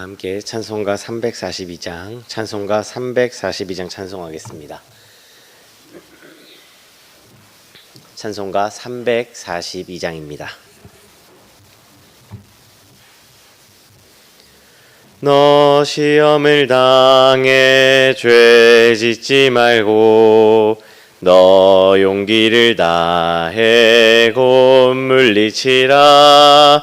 다 함께 찬송가 342장, 찬송가 342장 찬송하겠습니다. 찬송가 342장입니다. 너 시험을 당해 죄 짓지 말고 너 용기를 다해 곧 물리치라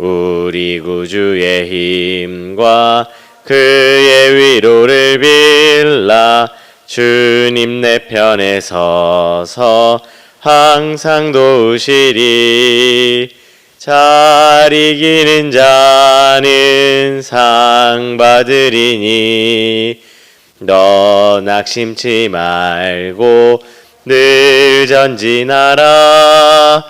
우리 구주의 힘과 그의 위로를 빌라 주님 내 편에 서서 항상 도우시리. 잘 이기는 자는 상 받으리니 너 낙심치 말고 늘 전진하라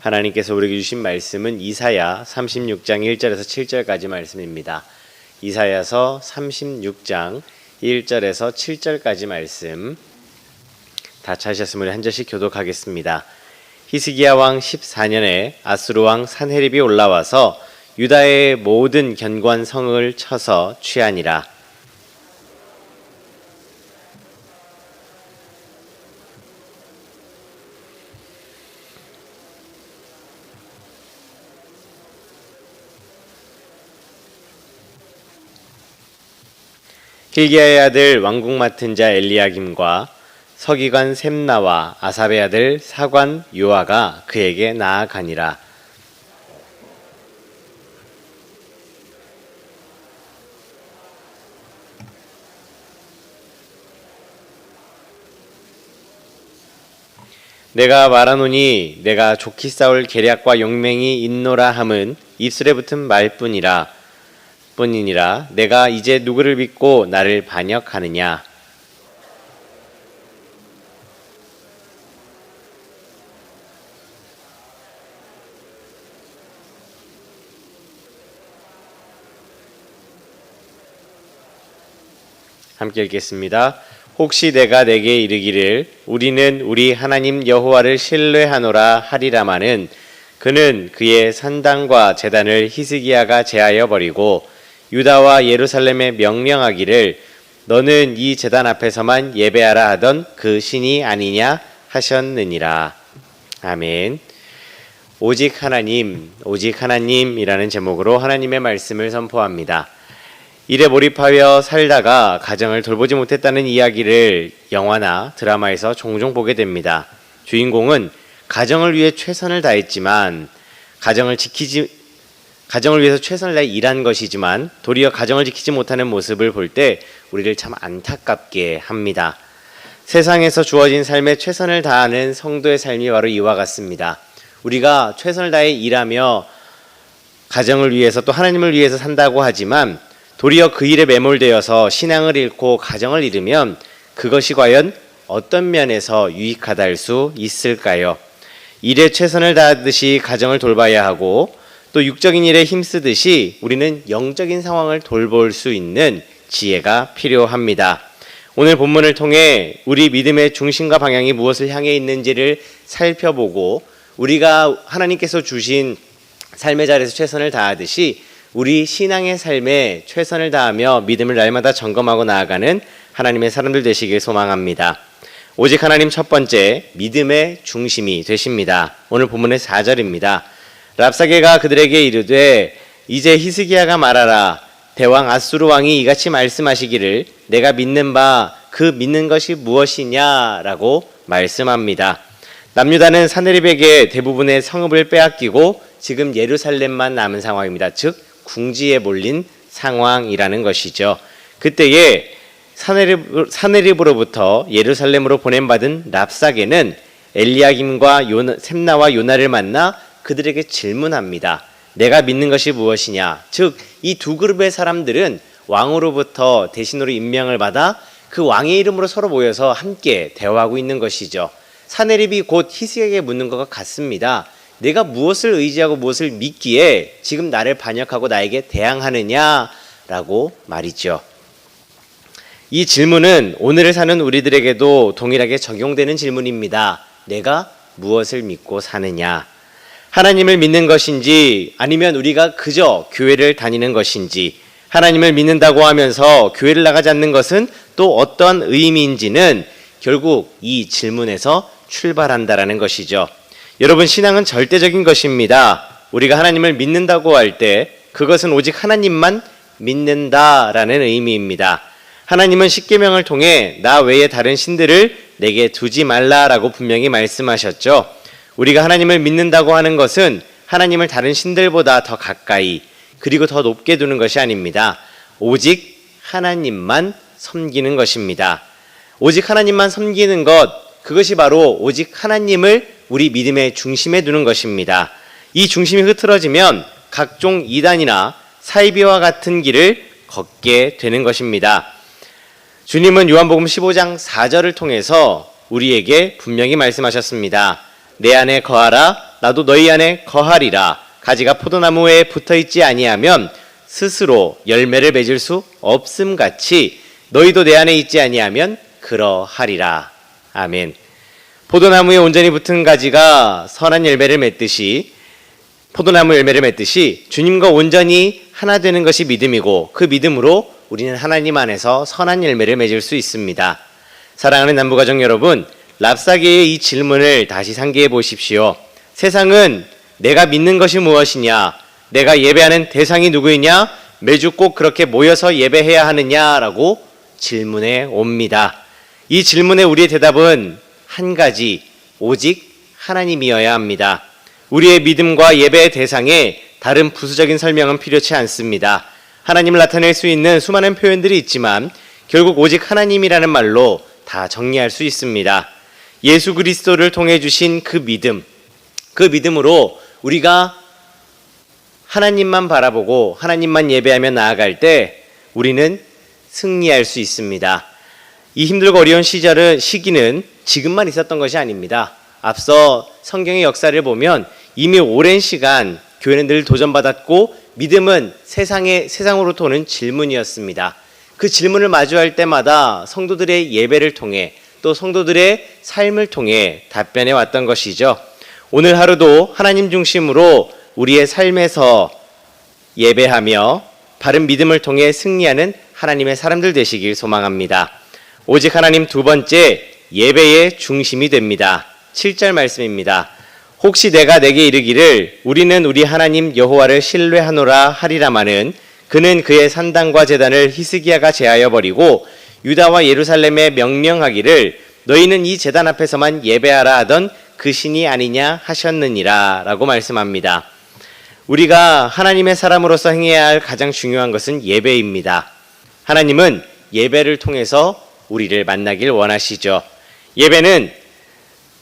하나님께서 우리에게 주신 말씀은 이사야 36장 1절에서 7절까지 말씀입니다 이사야서 36장 1절에서 7절까지 말씀 다 찾으셨으면 한 절씩 교독하겠습니다. 히스기야 왕 14년에 아수르 왕 산헤립이 올라와서 유다의 모든 견고한 성을 쳐서 취하니라. Hil기야의 아들 왕궁 맡은 자 엘리야김과 서기관 셈나와 아삽의 아들 사관 요아가 그에게 나아가니라. 내가 말하노니 내가 좋기 싸울 계략과 용맹이 있노라 함은 입술에 붙은 말뿐이라 뿐이니라 내가 이제 누구를 믿고 나를 반역하느냐 함께 읽겠습니다. 혹시 내가 내게 이르기를 우리는 우리 하나님 여호와를 신뢰하노라 하리라마는 그는 그의 산당과 제단을 히스기야가 제하여 버리고 유다와 예루살렘에 명령하기를 너는 이 제단 앞에서만 예배하라 하던 그 신이 아니냐 하셨느니라. 아멘. 오직 하나님, 오직 하나님이라는 제목으로 하나님의 말씀을 선포합니다. 일에 몰입하여 살다가 가정을 돌보지 못했다는 이야기를 영화나 드라마에서 종종 보게 됩니다. 주인공은 가정을 위해 최선을 다했지만 가정을 지키지 가정을 위해서 최선을 다해 일한 것이지만 도리어 가정을 지키지 못하는 모습을 볼 때 우리를 참 안타깝게 합니다. 세상에서 주어진 삶에 최선을 다하는 성도의 삶이 바로 이와 같습니다. 우리가 최선을 다해 일하며 가정을 위해서 또 하나님을 위해서 산다고 하지만 도리어 그 일에 매몰되어서 신앙을 잃고 가정을 잃으면 그것이 과연 어떤 면에서 유익하다 할 수 있을까요? 일에 최선을 다하듯이 가정을 돌봐야 하고 또 육적인 일에 힘쓰듯이 우리는 영적인 상황을 돌볼 수 있는 지혜가 필요합니다. 오늘 본문을 통해 우리 믿음의 중심과 방향이 무엇을 향해 있는지를 살펴보고 우리가 하나님께서 주신 삶의 자리에서 최선을 다하듯이 우리 신앙의 삶에 최선을 다하며 믿음을 날마다 점검하고 나아가는 하나님의 사람들 되시길 소망합니다. 오직 하나님 첫 번째 믿음의 중심이 되십니다. 오늘 본문의 4절입니다. 랍사게가 그들에게 이르되 이제 히스기야가 말하라 대왕 아수르 왕이 이같이 말씀하시기를 내가 믿는 바 그 믿는 것이 무엇이냐라고 말씀합니다. 남유다는 사네립에게 대부분의 성읍을 빼앗기고 지금 예루살렘만 남은 상황입니다. 즉 궁지에 몰린 상황이라는 것이죠. 그때에 사네립, 사네립으로부터 예루살렘으로 보냄받은 랍사게는 엘리야김과 요나, 셈나와 요나를 만나 그들에게 질문합니다. 내가 믿는 것이 무엇이냐? 즉, 이 두 그룹의 사람들은 왕으로부터 대신으로 임명을 받아 그 왕의 이름으로 서로 모여서 함께 대화하고 있는 것이죠. 사네립이 곧 히스에게 묻는 것과 같습니다. 내가 무엇을 의지하고 무엇을 믿기에 지금 나를 반역하고 나에게 대항하느냐라고 말이죠. 이 질문은 오늘을 사는 우리들에게도 동일하게 적용되는 질문입니다. 내가 무엇을 믿고 사느냐? 하나님을 믿는 것인지 아니면 우리가 그저 교회를 다니는 것인지 하나님을 믿는다고 하면서 교회를 나가지 않는 것은 또 어떤 의미인지는 결국 이 질문에서 출발한다라는 것이죠. 여러분 신앙은 절대적인 것입니다. 우리가 하나님을 믿는다고 할 때 그것은 오직 하나님만 믿는다라는 의미입니다. 하나님은 십계명을 통해 나 외에 다른 신들을 내게 두지 말라라고 분명히 말씀하셨죠. 우리가 하나님을 믿는다고 하는 것은 하나님을 다른 신들보다 더 가까이 그리고 더 높게 두는 것이 아닙니다. 오직 하나님만 섬기는 것입니다. 오직 하나님만 섬기는 것 그것이 바로 오직 하나님을 우리 믿음의 중심에 두는 것입니다. 이 중심이 흐트러지면 각종 이단이나 사이비와 같은 길을 걷게 되는 것입니다. 주님은 요한복음 15장 4절을 통해서 우리에게 분명히 말씀하셨습니다. 내 안에 거하라 나도 너희 안에 거하리라 가지가 포도나무에 붙어 있지 아니하면 스스로 열매를 맺을 수 없음 같이 너희도 내 안에 있지 아니하면 그러하리라 아멘. 포도나무에 온전히 붙은 가지가 선한 열매를 맺듯이 포도나무 열매를 맺듯이 주님과 온전히 하나 되는 것이 믿음이고 그 믿음으로 우리는 하나님 안에서 선한 열매를 맺을 수 있습니다. 사랑하는 남부가족 여러분, 랍사계의 이 질문을 다시 상기해 보십시오. 세상은 내가 믿는 것이 무엇이냐, 내가 예배하는 대상이 누구이냐, 매주 꼭 그렇게 모여서 예배해야 하느냐라고 질문해 옵니다. 이 질문에 우리의 대답은 한 가지, 오직 하나님이어야 합니다. 우리의 믿음과 예배의 대상에 다른 부수적인 설명은 필요치 않습니다. 하나님을 나타낼 수 있는 수많은 표현들이 있지만 결국 오직 하나님이라는 말로 다 정리할 수 있습니다. 예수 그리스도를 통해 주신 그 믿음, 그 믿음으로 우리가 하나님만 바라보고 하나님만 예배하며 나아갈 때 우리는 승리할 수 있습니다. 이 힘들고 어려운 시절은 시기는 지금만 있었던 것이 아닙니다. 앞서 성경의 역사를 보면 이미 오랜 시간 교회는 늘 도전받았고 믿음은 세상의 세상으로 도는 질문이었습니다. 그 질문을 마주할 때마다 성도들의 예배를 통해 또 성도들의 삶을 통해 답변해 왔던 것이죠. 오늘 하루도 하나님 중심으로 우리의 삶에서 예배하며 바른 믿음을 통해 승리하는 하나님의 사람들 되시길 소망합니다. 오직 하나님 두 번째 예배의 중심이 됩니다. 7절 말씀입니다. 혹시 내가 내게 이르기를 우리는 우리 하나님 여호와를 신뢰하노라 하리라마는 그는 그의 산당과 제단을 히스기야가 제하여 버리고 유다와 예루살렘에 명령하기를 너희는 이 제단 앞에서만 예배하라 하던 그 신이 아니냐 하셨느니라 라고 말씀합니다. 우리가 하나님의 사람으로서 행해야 할 가장 중요한 것은 예배입니다. 하나님은 예배를 통해서 우리를 만나길 원하시죠. 예배는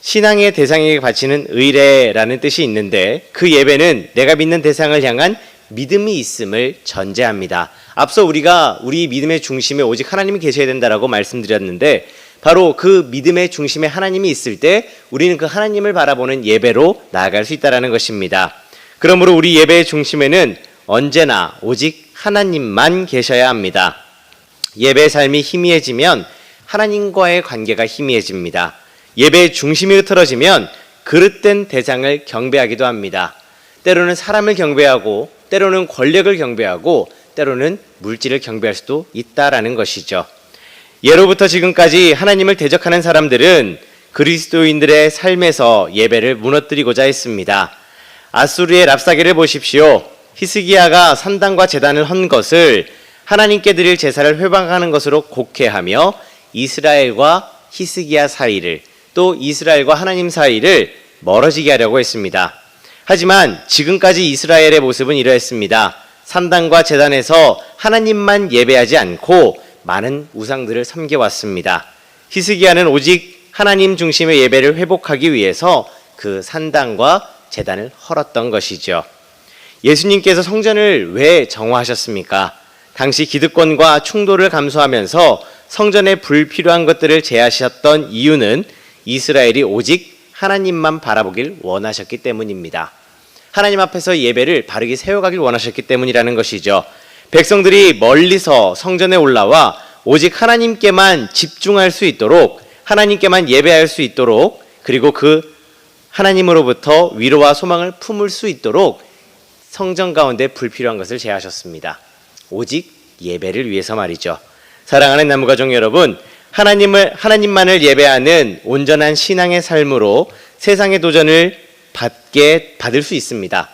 신앙의 대상에게 바치는 의례라는 뜻이 있는데 그 예배는 내가 믿는 대상을 향한 믿음이 있음을 전제합니다. 앞서 우리가 우리 믿음의 중심에 오직 하나님이 계셔야 된다라고 말씀드렸는데 바로 그 믿음의 중심에 하나님이 있을 때 우리는 그 하나님을 바라보는 예배로 나아갈 수 있다라는 것입니다. 그러므로 우리 예배의 중심에는 언제나 오직 하나님만 계셔야 합니다. 예배의 삶이 희미해지면 하나님과의 관계가 희미해집니다. 예배의 중심이 흐트러지면 그릇된 대상을 경배하기도 합니다. 때로는 사람을 경배하고 때로는 권력을 경배하고 때로는 물질을 경배할 수도 있다라는 것이죠. 예로부터 지금까지 하나님을 대적하는 사람들은 그리스도인들의 삶에서 예배를 무너뜨리고자 했습니다. 아수르의 랍사게를 보십시오. 히스기야가 산당과 제단을 헌 것을 하나님께 드릴 제사를 회방하는 것으로 곡해하며 이스라엘과 히스기야 사이를 또 이스라엘과 하나님 사이를 멀어지게 하려고 했습니다. 하지만 지금까지 이스라엘의 모습은 이러했습니다. 산당과 제단에서 하나님만 예배하지 않고 많은 우상들을 섬겨왔습니다. 히스기야는 오직 하나님 중심의 예배를 회복하기 위해서 그 산당과 제단을 헐었던 것이죠. 예수님께서 성전을 왜 정화하셨습니까? 당시 기득권과 충돌을 감수하면서 성전에 불필요한 것들을 제하셨던 이유는 이스라엘이 오직 하나님만 바라보길 원하셨기 때문입니다. 하나님 앞에서 예배를 바르게 세워가길 원하셨기 때문이라는 것이죠. 백성들이 멀리서 성전에 올라와 오직 하나님께만 집중할 수 있도록 하나님께만 예배할 수 있도록 그리고 그 하나님으로부터 위로와 소망을 품을 수 있도록 성전 가운데 불필요한 것을 제하셨습니다. 오직 예배를 위해서 말이죠. 사랑하는 나무가족 여러분, 하나님을 하나님만을 예배하는 온전한 신앙의 삶으로 세상의 도전을 받게 받을 수 있습니다.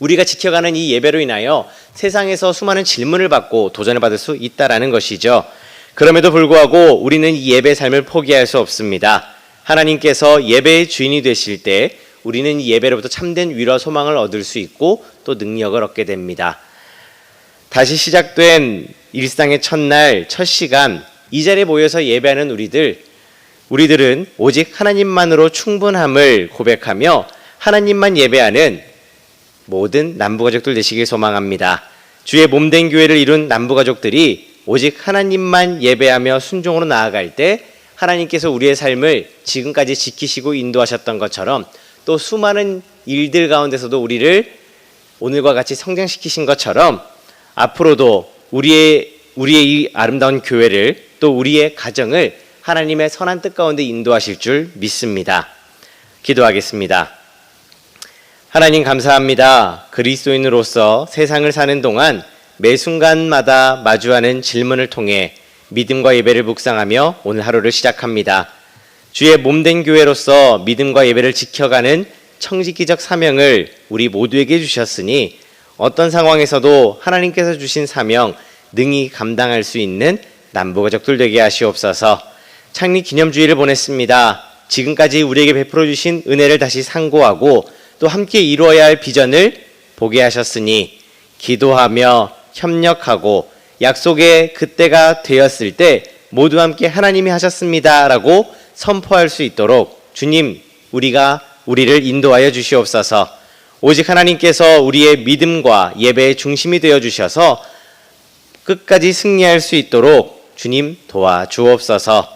우리가 지켜가는 이 예배로 인하여 세상에서 수많은 질문을 받고 도전을 받을 수 있다라는 것이죠. 그럼에도 불구하고 우리는 이 예배 삶을 포기할 수 없습니다. 하나님께서 예배의 주인이 되실 때 우리는 이 예배로부터 참된 위로와 소망을 얻을 수 있고 또 능력을 얻게 됩니다. 다시 시작된 일상의 첫날, 첫 시간, 이 자리에 모여서 예배하는 우리들, 우리들은 오직 하나님만으로 충분함을 고백하며 하나님만 예배하는 모든 남부가족들 되시길 소망합니다. 주의 몸된 교회를 이룬 남부가족들이 오직 하나님만 예배하며 순종으로 나아갈 때 하나님께서 우리의 삶을 지금까지 지키시고 인도하셨던 것처럼 또 수많은 일들 가운데서도 우리를 오늘과 같이 성장시키신 것처럼 앞으로도 우리의 우리의 이 아름다운 교회를 또 우리의 가정을 하나님의 선한 뜻 가운데 인도하실 줄 믿습니다. 기도하겠습니다. 하나님 감사합니다. 그리스도인으로서 세상을 사는 동안 매 순간마다 마주하는 질문을 통해 믿음과 예배를 묵상하며 오늘 하루를 시작합니다. 주의 몸된 교회로서 믿음과 예배를 지켜가는 청지기적 사명을 우리 모두에게 주셨으니 어떤 상황에서도 하나님께서 주신 사명 능히 감당할 수 있는 남부가족들 되게 하시옵소서. 창립 기념주의를 보냈습니다. 지금까지 우리에게 베풀어 주신 은혜를 다시 상고하고 또 함께 이루어야 할 비전을 보게 하셨으니 기도하며 협력하고 약속의 그때가 되었을 때 모두 함께 하나님이 하셨습니다라고 선포할 수 있도록 주님 우리가 우리를 인도하여 주시옵소서. 오직 하나님께서 우리의 믿음과 예배의 중심이 되어 주셔서 끝까지 승리할 수 있도록 주님 도와 주옵소서.